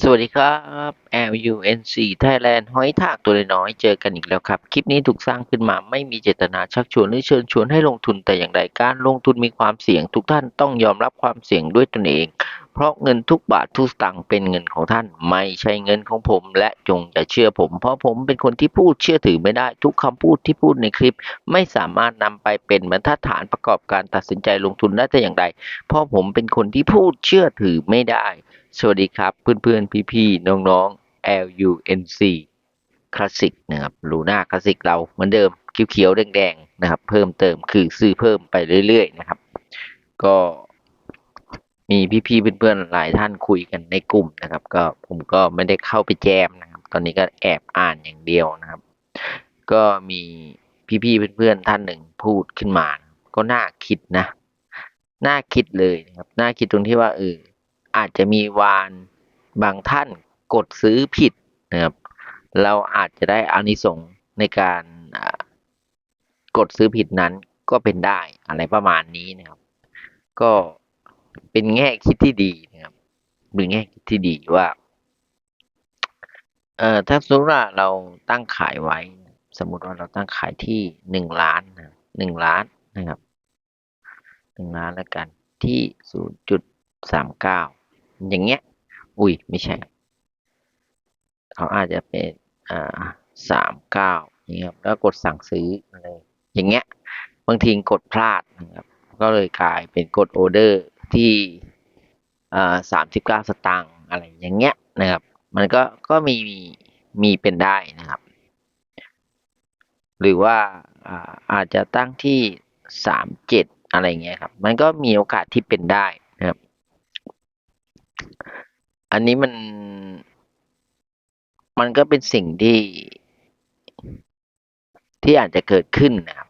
สวัสดีครับ LUNC Thailand หอยทากตัวน้อยๆเจอกันอีกแล้วครับ คลิปนี้ถูกสร้างขึ้นมาไม่มีเจตนาชักชวนหรือเชิญชวนให้ลงทุนแต่อย่างใดการลงทุนมีความเสี่ยง ทุกท่านต้องยอมรับความเสี่ยงด้วยตนเองเพราะเงินทุกบาททุกสตางค์เป็นเงินของท่าน ไม่ใช่เงินของผม และจงอย่าเชื่อผม เพราะผมเป็นคนที่พูดเชื่อถือไม่ได้ ทุกคำพูดที่พูดในคลิป ไม่สามารถนำไปเป็นบรรทัดฐานประกอบการตัดสินใจลงทุนได้แต่อย่างใด เพราะผมเป็นคนที่พูดเชื่อถือไม่ได้ สวัสดีครับ เพื่อนๆ พี่ๆ น้องๆ LUNC คลาสสิกนะครับลูน่าคลาสสิกเราเหมือนเดิมเขียวๆแดงๆนะครับ เพิ่มเติมคือซื้อเพิ่มไปเรื่อย ๆ นะครับ ก็ มีพี่ๆเพื่อนๆหลายท่านคุยกันในกลุ่มนะครับ ก็ผมก็ไม่ได้เข้าไปแจมนะครับ ตอนนี้ก็แอบอ่านอย่างเดียวนะครับ ก็มีพี่ๆเพื่อนๆท่านหนึ่งพูดขึ้นมา ก็น่าคิดนะน่าคิดเลยนะครับน่าคิดตรงที่ว่าเอออาจจะมีวานบางท่านกดซื้อผิดนะครับ เราอาจจะได้อานิสงส์ในการกดซื้อผิดนั้นก็เป็นได้อะไรประมาณนี้นะครับ ก็ เป็นแง่คิดที่ดีนะครับเป็นแง่คิดที่ดีว่าเอ่อถ้าสมมติว่าเราตั้งขายไว้ สมมติว่าเราตั้งขายที่หนึ่งล้านนะหนึ่งล้านนะครับหนึ่งล้านแล้วกันที่ศูนย์จุดสามเก้าอย่างเงี้ย อุ้ยไม่ใช่เขาอาจจะเป็นอ่าสามเก้าอย่างเงี้ยครับแล้วกดสั่งซื้ออะไรอย่างเงี้ย บางทีกดพลาดนะครับ ก็เลยกลายเป็นกดออเดอร์ ที่สามสิบเก้าสตางค์อะไรอย่างเงี้ยนะครับ มันก็ก็มีมีเป็นได้นะครับ หรือว่าอ่าอาจจะตั้งที่สามเจ็ดอะไรเงี้ยครับ มันก็มีโอกาสที่เป็นได้นะครับ อันนี้มัน มันก็เป็นสิ่งที่ ที่อาจจะเกิดขึ้นนะครับ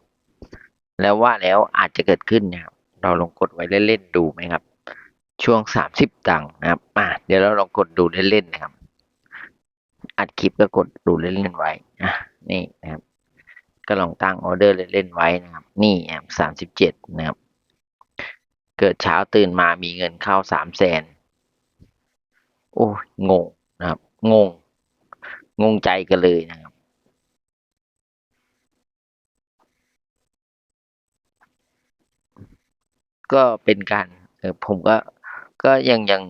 แล้วว่าแล้วอาจจะเกิดขึ้นนะครับ เราลองกดไว้เล่นๆดูไหมครับ ช่วงสามสิบตังค์นะครับอะเดี๋ยวเราลองกดดูเล่นๆนะครับ อัดคลิปก็กดดูเล่นๆไว้อะนี่นะครับ ก็ลองตั้งออเดอร์เล่นๆไว้นะครับ นี่ครับสามสิบเจ็ดนะครับ เกิดเช้าตื่นมามีเงินเข้าสามแสนโอ้ยงงนะครับ งง งงใจกันเลยนะครับ ก็เป็นการเออผมก็ก็ยังยัง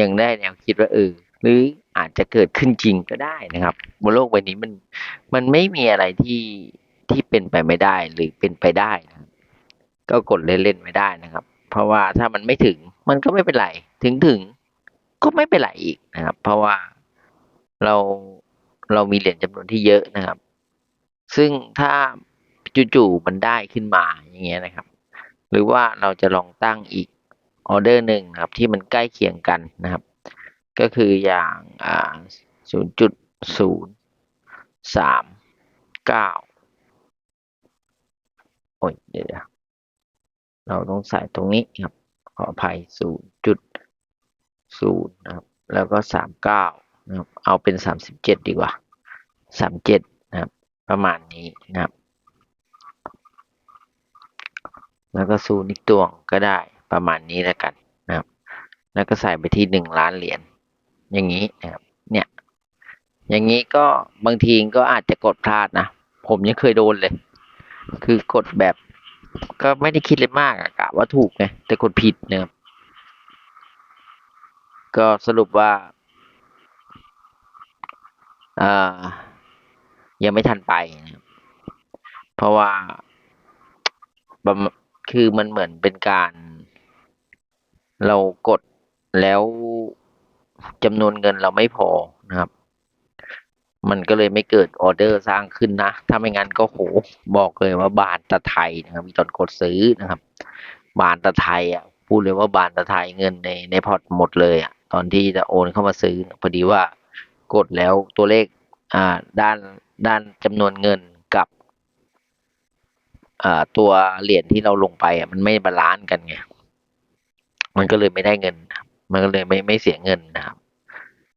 ยังได้แนวคิดว่าเออหรืออาจจะเกิดขึ้นจริงก็ได้นะครับบนโลกใบนี้มันมันไม่มีอะไรที่ที่เป็นไปไม่ได้หรือเป็นไปได้นะครับก็กดเล่นๆไม่ได้นะครับ เพราะว่าถ้ามันไม่ถึงมันก็ไม่เป็นไร ถึงถึงก็ไม่เป็นไรอีกนะครับ เพราะว่าเราเรามีเหรียญจำนวนที่เยอะนะครับ ซึ่งถ้าจู่ๆมันได้ขึ้นมาอย่างเงี้ยนะครับ หรือว่าเราจะลองตั้งอีกออเดอร์หนึ่งครับที่มันใกล้เคียงกันนะครับ ก็คืออย่างอ่าศูนย์จุดศูนย์สามเก้าโอ้ยเดี๋ยวเราต้องใส่ตรงนี้ครับ ขออภัยศูนย์จุดศูนย์นะครับ แล้วก็สามเก้านะครับ เอาเป็นสามสิบเจ็ดดีกว่าสามเจ็ดนะครับ ประมาณนี้นะครับ แล้วก็ศูนย์อีกตัวก็ได้ประมาณนี้แล้วกันนะครับ แล้วก็ใส่ไปที่หนึ่งล้านเหรียญอย่างนี้นะครับ เนี่ย อย่างนี้ก็บางทีก็อาจจะกดพลาดนะ ผมยังเคยโดนเลย คือกดแบบ ก็ไม่ได้คิดเลยมากอะกะว่าถูกไงแต่กดผิดนะครับก็สรุปว่าอ่ายังไม่ทันไปนะเพราะว่าประ คือมันเหมือนเป็นการ เรากดแล้วจำนวนเงินเราไม่พอนะครับ มันก็เลยไม่เกิดออเดอร์สร้างขึ้นนะ ถ้าไม่งั้นก็โหบอกเลยว่าบานตะไทยนะครับมีตอนกดซื้อนะครับ บานตะไทยอะพูดเลยว่าบานตะไทยเงินในในพอร์ตหมดเลยอะตอนที่จะโอนเข้ามาซื้อพอดีว่ากดแล้วตัวเลขอ่าด้านด้านจำนวนเงิน ตัวเหรียญที่เราลงไปมันไม่บาลานซ์กันไง มันก็เลยไม่ได้เงิน มันก็เลยไม่ไม่เสียเงินนะครับ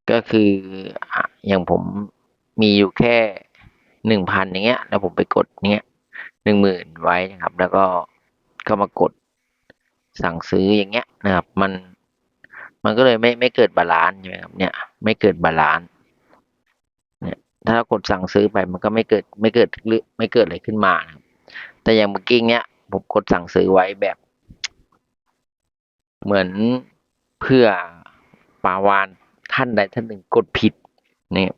ก็คืออย่างผมมีอยู่แค่หนึ่งพันอย่างเงี้ย แล้วผมไปกดเนี้ยหนึ่งหมื่นไว้นะครับ แล้วก็ก็มากดสั่งซื้ออย่างเงี้ยนะครับ มันมันก็เลยไม่ไม่เกิดบาลานซ์ใช่ไหมครับเนี่ย ไม่เกิดบาลานซ์เนี่ยถ้ากดสั่งซื้อไปมันก็ไม่เกิดไม่เกิดหรือไม่เกิดอะไรขึ้นมานะครับ แต่อย่างเมื่อกี้เนี้ยผมกดสั่งซื้อไว้แบบ เหมือนเพื่อปาวานท่านใดท่านหนึ่งกดผิดเนี่ย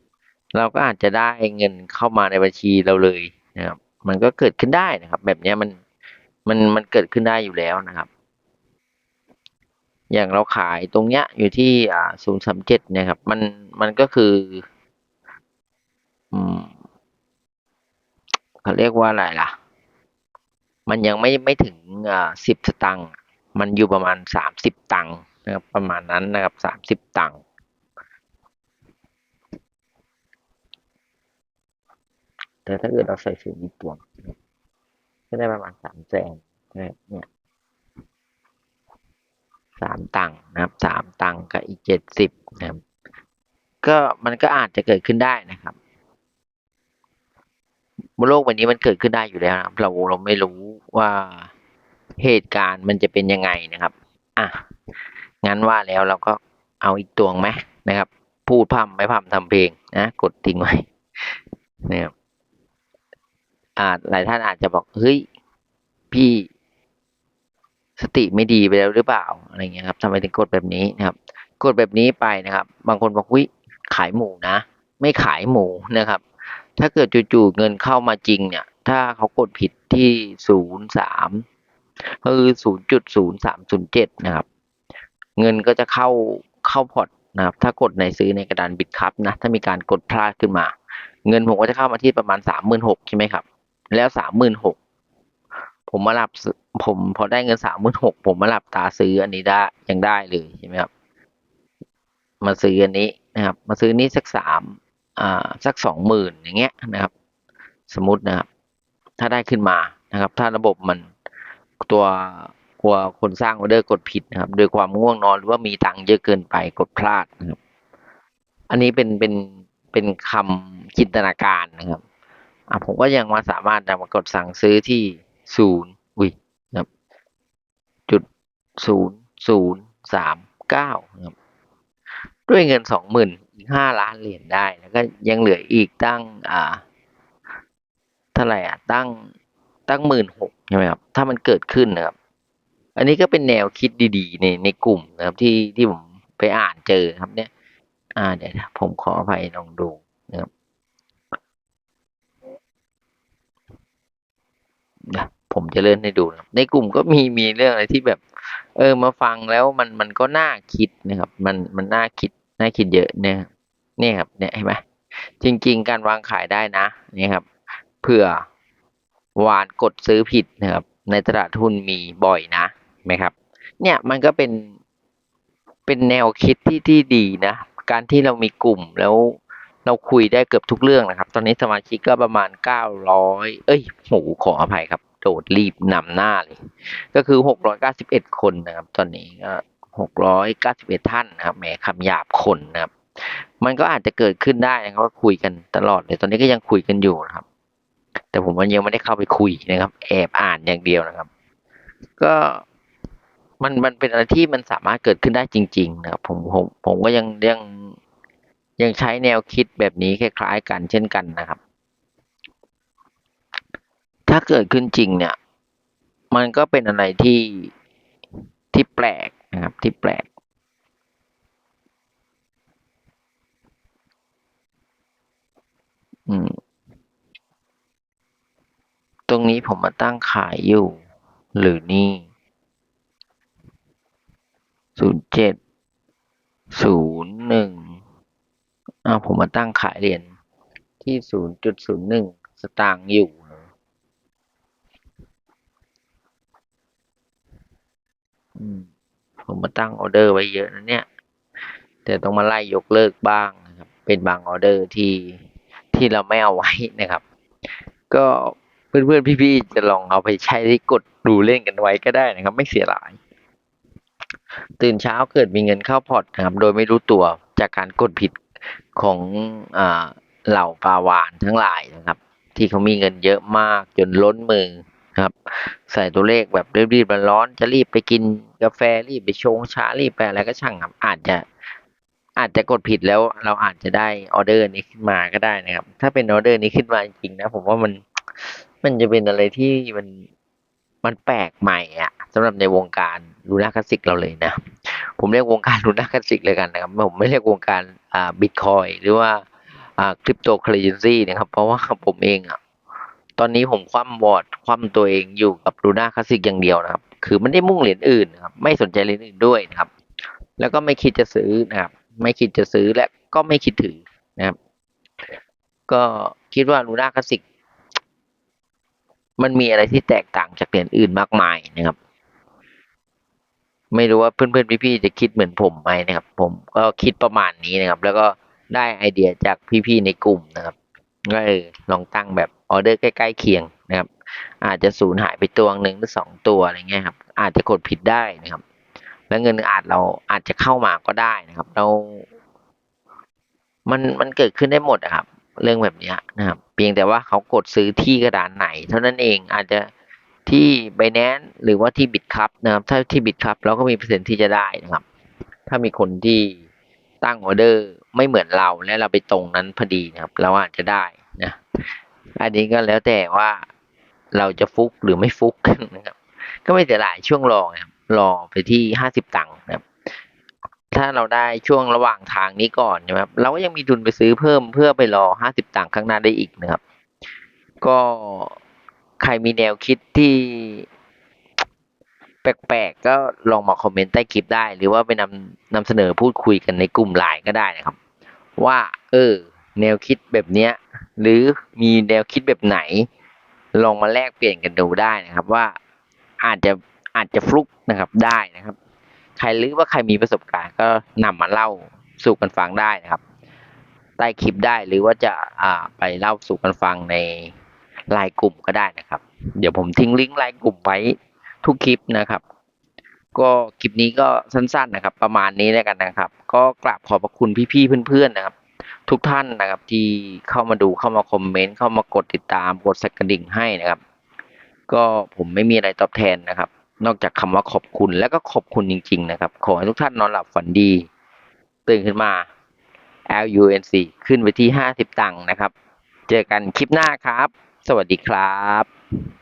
เราก็อาจจะได้เงินเข้ามาในบัญชีเราเลยนะครับ มันก็เกิดขึ้นได้นะครับ แบบเนี้ยมันมันมันเกิดขึ้นได้อยู่แล้วนะครับ อย่างเราขายตรงเนี้ยอยู่ที่อ่าศูนย์สามเจ็ดนี่ยครับ มันมันก็คือ อืมเขาเรียกว่าอะไรล่ะ มันยังไม่ไม่ถึงอ่าสิบสตังค์มันอยู่ประมาณสามสิบตังค์นะครับประมาณนั้นนะครับสามสิบตังค์แต่ถ้าเกิดเราใส่สูตรญี่ปุ่นก็ได้ประมาณสามแสนนะเนี่ยสามตังค์นะครับสามตังค์กับอีกเจ็ดสิบนะครับ ก็มันก็อาจจะเกิดขึ้นได้นะครับบนโลกใบนี้มันเกิดขึ้นได้อยู่แล้วนะเราเราไม่รู้ ว่าเหตุการณ์มันจะเป็นยังไงนะครับ อะ งั้นว่าแล้วเราก็เอาอีกตวงไหมนะครับ พูดพร่ำไม่พร่ำทำเพลงนะ กดทิ้งไว้นะครับอ่าหลายท่านอาจจะบอก เฮ้ย พี่สติไม่ดีไปแล้วหรือเปล่าอะไรเงี้ยครับทำไมถึงกดแบบนี้นะครับ กดแบบนี้ไปนะครับ บางคนบอกวิขายหมูนะ ไม่ขายหมูนะครับ ถ้าเกิดจู่ๆเงินเข้ามาจริงเนี่ยถ้าเขากดผิดที่ศูนย์สามคือศูนย์จุดศูนย์สามศูนย์เจ็ดนะครับ เงินก็จะเข้าเข้าพอร์ตนะครับ ถ้ากดในซื้อในกระดานบิตครับนะ ถ้ามีการกดพลาดขึ้นมา เงินผมก็จะเข้ามาที่ประมาณสามหมื่นหกใช่ไหมครับ แล้วสามหมื่นหกผมมาหลับผมพอได้เงินสามหมื่นหกผมมาหลับตาซื้ออันนี้ได้ยังได้เลยใช่ไหมครับมาซื้ออันนี้นะครับ มาซื้อนี้สักสามอ่าสักสองหมื่นอย่างเงี้ยนะครับ สมมตินะครับ ถ้าได้ขึ้นมานะครับ ถ้าระบบมันตัวกลัวคนสร้างออเดอร์กดผิดนะครับ โดยความง่วงนอนหรือว่ามีตังค์เยอะเกินไปกดพลาดนะครับ อันนี้เป็นเป็นเป็นคำจินตนาการนะครับอะผมก็ยังมาสามารถจะมากดสั่งซื้อที่ศูนย์อุ้ยนะครับจุดศูนย์ศูนย์สามเก้านะครับด้วยเงินสองหมื่นอีกห้าล้านเหรียญได้ แล้วก็ยังเหลืออีกตั้งอ่า ท่าไหร่อะตั้งตั้งหมื่นหกใช่ไหมครับถ้ามันเกิดขึ้นนะครับ อันนี้ก็เป็นแนวคิดดีๆ ในในกลุ่มนะครับที่ที่ผมไปอ่านเจอครับเนี่ย อ่าเดี๋ยวผมขออภัยลองดูนะครับนะผมจะเลื่อนให้ดูนะในกลุ่มก็มีมีเรื่องอะไรที่แบบ เออมาฟังแล้วมันมันก็น่าคิดนะครับ มันมันน่าคิดน่าคิดเยอะเนี่ยนี่ครับเนี่ยเห็นไหมจริง ๆ การวางขายได้นะนี่ครับ เผื่อวานกดซื้อผิดนะครับ ในตลาดทุนมีบ่อยนะไหมครับ เนี่ยมันก็เป็นเป็นแนวคิดที่ที่ดีนะ การที่เรามีกลุ่มแล้วเราคุยได้เกือบทุกเรื่องนะครับ ตอนนี้สมาชิกก็ประมาณเก้าร้อยเอ้ยโหขออภัยครับ โดดรีบนำหน้าเลย ก็คือหกร้อยเก้าสิบเอ็ดคนนะครับ ตอนนี้ก็หกร้อยเก้าสิบเอ็ดท่านนะครับ แหมคำหยาบคนนะครับ มันก็อาจจะเกิดขึ้นได้นะครับว่าคุยกันตลอดเลย ตอนนี้ก็ยังคุยกันอยู่นะครับ แต่ผมมันยังไม่ได้เข้าไปคุยนะครับ แอบอ่านอย่างเดียวนะครับ ก็มันมันเป็นอะไรที่มันสามารถเกิดขึ้นได้จริง ๆ นะครับ ผมผมผมก็ยังยังยังใช้แนวคิดแบบนี้คล้ายๆกันเช่นกันนะครับ ถ้าเกิดขึ้นจริงเนี่ย มันก็เป็นอะไรที่ที่แปลกนะครับ ที่แปลก อืม ตรงนี้ผมมาตั้งขายอยู่ หรือนี่ศูนย์เจ็ดศูนย์หนึ่งอ้าวผมมาตั้งขายเหรียญที่ศูนย์จุดศูนย์หนึ่งสตางค์อยู่อืมผมมาตั้งออเดอร์ไว้เยอะนะเนี่ย แต่ต้องมาไล่ยกเลิกบ้างนะครับ เป็นบางออเดอร์ที่ที่เราไม่เอาไว้นะครับ ก็ เพื่อนๆพี่ๆจะลองเอาไปใช้กดดูเล่นกันไว้ก็ได้นะครับ ไม่เสียหลาย ตื่นเช้าเกิดมีเงินเข้าพอร์ตนะครับ โดยไม่รู้ตัวจากการกดผิดของอ่าเหล่าปลาวานทั้งหลายนะครับ ที่เขามีเงินเยอะมากจนล้นมือครับ ใส่ตัวเลขแบบรีบๆร้อนๆจะรีบไปกินกาแฟรีบไปชงชารีบไปอะไรก็ช่างครับ อาจจะอาจจะกดผิดแล้วเราอาจจะได้ออเดอร์นี้ขึ้นมาก็ได้นะครับ ถ้าเป็นออเดอร์นี้ขึ้นมาจริงๆนะ ผมว่ามัน มันจะเป็นอะไรที่มันมันแปลกใหม่อะสำหรับในวงการลูน่าคลาสสิกเราเลยนะ ผมเรียกวงการลูน่าคลาสสิกเลยกันนะครับผมไม่เรียกวงการอ่าบิตคอยหรือว่าอ่าคริปโตเคอเรนซีนะครับ เพราะว่าผมเองอะตอนนี้ผมคว่ำบอร์ดคว่ำตัวเองอยู่กับลูน่าคลาสสิกอย่างเดียวนะครับ คือไม่ได้มุ่งเหรียญอื่นนะครับ ไม่สนใจเหรียญอื่นด้วยนะครับ แล้วก็ไม่คิดจะซื้อนะครับ ไม่คิดจะซื้อและก็ไม่คิดถือนะครับ ก็คิดว่าลูน่าคลาสสิก มันมีอะไรที่แตกต่างจากเหรียญอื่นมากมายนะครับ ไม่รู้ว่าเพื่อนๆพี่ๆจะคิดเหมือนผมไหมนะครับ ผมก็คิดประมาณนี้นะครับ แล้วก็ได้ไอเดียจากพี่ๆในกลุ่มนะครับก็เออลองตั้งแบบออเดอร์ใกล้ๆเคียงนะครับ อาจจะสูญหายไปตัวหนึ่งหรือสองตัวอะไรเงี้ยครับ อาจจะกดผิดได้นะครับ แล้วเงินอาจเราอาจจะเข้ามาก็ได้นะครับ เรา มันมันเกิดขึ้นได้หมดอะครับ เรื่องแบบนี้นะครับ เพียงแต่ว่าเขากดซื้อที่กระดานไหน เท่านั้นเองอาจจะที่ Binance หรือว่าที่บิตครับนะครับ ถ้าที่บิตครับเราก็มีเปอร์เซ็นต์ที่จะได้นะครับ ถ้ามีคนที่ตั้งออเดอร์ไม่เหมือนเราและเราไปตรงนั้นพอดีนะครับ เราอาจจะได้นะอันนี้ก็แล้วแต่ว่าเราจะฟุกหรือไม่ฟุกนะครับ ก็ไม่เสียหลายช่วงรอนะครับรอไปที่ห้าสิบตังค์นะครับ ถ้าเราได้ช่วงระหว่างทางนี้ก่อนใช่ไหมครับเราก็ยังมีทุนไปซื้อเพิ่มเพื่อไปรอห้าสิบตังค์ข้างหน้าได้อีกนะครับ ก็ใครมีแนวคิดที่แปลกๆก็ลองมาคอมเมนต์ใต้คลิปได้ หรือว่าไปนำนำเสนอพูดคุยกันในกลุ่มไลน์ก็ได้นะครับ ว่า เออ แนวคิดแบบเนี้ย หรือมีแนวคิดแบบไหน ลองมาแลกเปลี่ยนกันดูได้นะครับ ว่าอาจจะอาจจะฟลุกนะครับได้นะครับ ใครหรือว่าใครมีประสบการณ์ก็นำมาเล่าสู่กันฟังได้นะครับ ใต้คลิปได้หรือว่าจะอ่าไปเล่าสู่กันฟังในไลน์กลุ่มก็ได้นะครับ เดี๋ยวผมทิ้งลิงก์ไลน์กลุ่มไว้ทุกคลิปนะครับ ก็คลิปนี้ก็สั้นๆนะครับ ประมาณนี้แล้วกันนะครับ ก็กราบขอบพระคุณพี่ๆเพื่อนๆนะครับ ทุกท่านนะครับที่เข้ามาดูเข้ามาคอมเมนต์เข้ามากดติดตามกดสั่นกระดิ่งให้นะครับ ก็ผมไม่มีอะไรตอบแทนนะครับ นอกจากคำว่าขอบคุณแล้วก็ขอบคุณจริง ๆ นะครับ ขอให้ทุกท่านนอนหลับฝันดี ตื่นขึ้นมา LUNC ขึ้นไปที่ห้าสิบตังค์นะครับ เจอกันคลิปหน้าครับ สวัสดีครับ